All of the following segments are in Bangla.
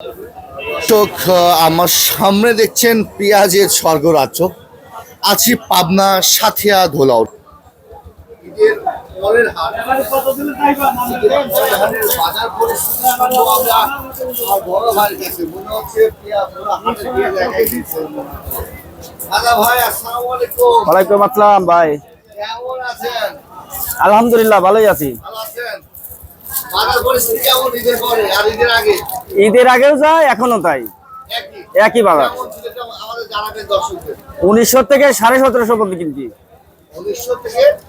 দর্শক আমার সামনে দেখছেন পেঁয়াজের স্বর্গরাজ্য। আছি পাবনা সাথিয়া আলাইকুম ওয়ালাইকুম আসসালাম ভাই। আলহামদুলিল্লাহ ভালোই আছি। ঈদের আগেও যায় এখনও তাই। একই? বাজার। উনিশশো থেকে সাড়ে সতেরোশো পর্যন্ত কিনছি।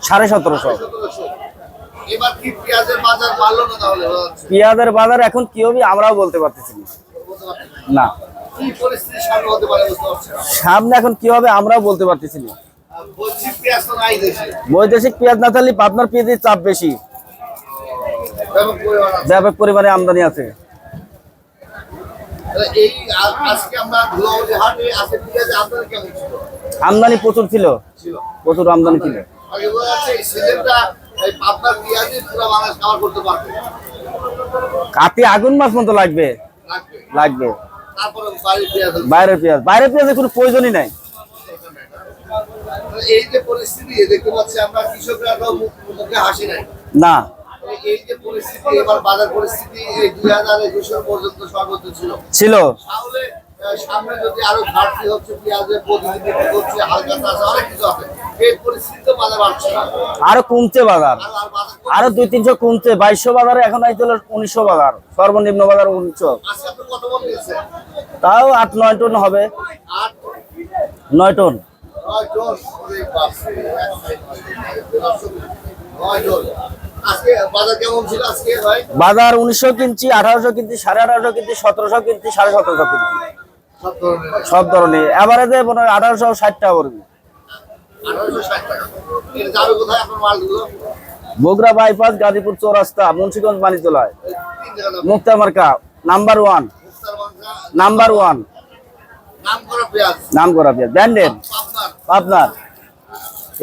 সাড়ে সতেরোশো। পেঁয়াজের বাজার এখন কি হবে আমরাও বলতে পারতেছি না। সামনে এখন কি হবে আমরাও বলতে পারতেছি না। বৈদেশিক পেঁয়াজ না থাকলে আপনার পেঁয়াজের চাপ বেশি। ব্যাপক পরিমাণ আমদানি আছে। আমদানি প্রচুর ছিল। প্রচুর আমদানি ছিল। কাতি আগুন মাস মতো লাগবে। লাগবে। বাইরের পেঁয়াজ বাইরের পেঁয়াজের কোনো প্রয়োজনই নাই। এই যে পরিস্থিতি দেখতে পাচ্ছি আমরা কৃষকরা মুখে হাসি নাই। না। এই যে পরিস্থিতি এবার বাজার পরিস্থিতি দুই হাজার একুশ পর্যন্ত সর্বোচ্চ ছিল। ছিল? তাহলে আহ, সামনে যদি আরও ঘাটতি হচ্ছে পেঁয়াজের প্রতিদিন করছে হালকা চাষ অনেক কিছু আছে। এই পরিস্থিতি তো বাজার আরও কমছে বাজার। আর দুই তিনশো কমছে। বাইশশো বাজারে এখন আইতে হলো উনিশশো বাজার। সর্বনিম্ন বাজার উনিশশো। তাও আট নয় টন হবে। নয় টন। নয় জন বাজার উনিশশো কিনছি আঠারোশো কিনছি সাড়ে আঠারোশো কিনছি সতেরোশো কিনছি সাড়ে সতেরোশো কিনছি। সব ধরনের। এভারেজে মনে হয় আঠারোশো ষাট টাকা পড়বে। বগুড়া বাইপাস গাজীপুর চৌরাস্তা মুন্সিগঞ্জ যাবে। মুক্তা মার্কা নাম্বার ওয়ান। Number one. নাম করা পেঁয়াজ। ব্র্যান্ডেড আপনার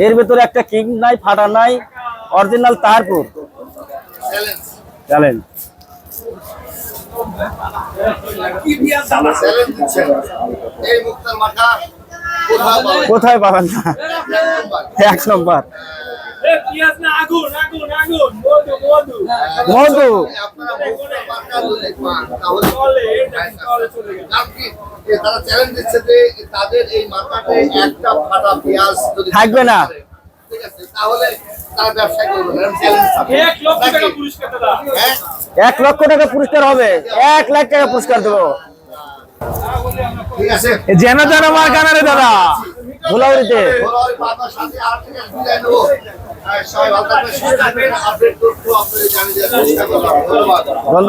এর ভেতরে একটা কিং নাই ফাটা নাই। অরিজিনাল তাহারপুর চ্যালেঞ্জ কোথায় পাবেন এক নম্বর। থাকবে না। ঠিক আছে তাহলে তারা ব্যবসা করবে এক লক্ষ টাকা পুরস্কার দাদা হ্যাঁ এক? লক্ষ টাকা পুরস্কার হবে। এক লাখ টাকা পুরস্কার দেবো। ঠিক আছে? যেন যেন আমার কানারে দাদা ধুলাউড়িতে করলাম। ধন্যবাদ।